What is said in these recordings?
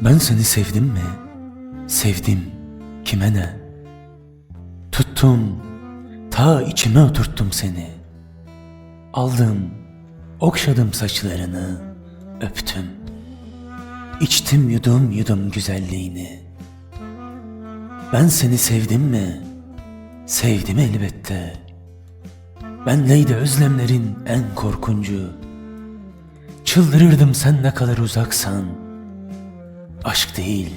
Ben seni sevdim mi? Sevdim. Kime ne? Tuttum. Ta içime oturttum seni. Aldım. Okşadım saçlarını. Öptüm. İçtim yudum yudum güzelliğini. Ben seni sevdim mi? Sevdim elbette. Benleydi özlemlerin en korkuncu. Çıldırırdım sen ne kadar uzaksan. Aşk değil,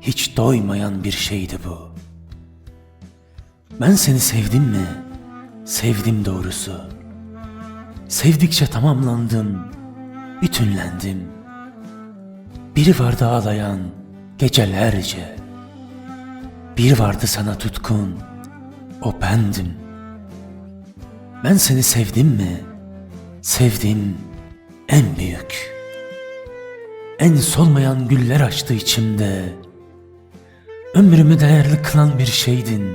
hiç doymayan bir şeydi bu. Ben seni sevdim mi? Sevdim doğrusu. Sevdikçe tamamlandım, bütünlendim. Biri vardı ağlayan gecelerce. Bir vardı sana tutkun, o bendim. Ben seni sevdim mi? Sevdim en büyük. En solmayan güller açtı içimde. Ömrümü değerli kılan bir şeydin.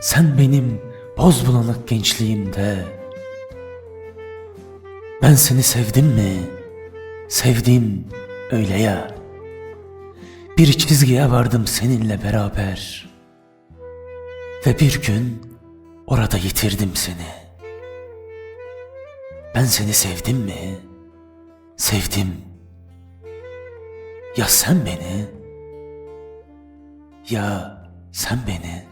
Sen benim boz bulanık gençliğimde. Ben seni sevdim mi? Sevdim öyle ya. Bir çizgiye vardım seninle beraber. Ve bir gün orada yitirdim seni. Ben seni sevdim mi? Sevdim. Ya sen beni? Ya sen beni?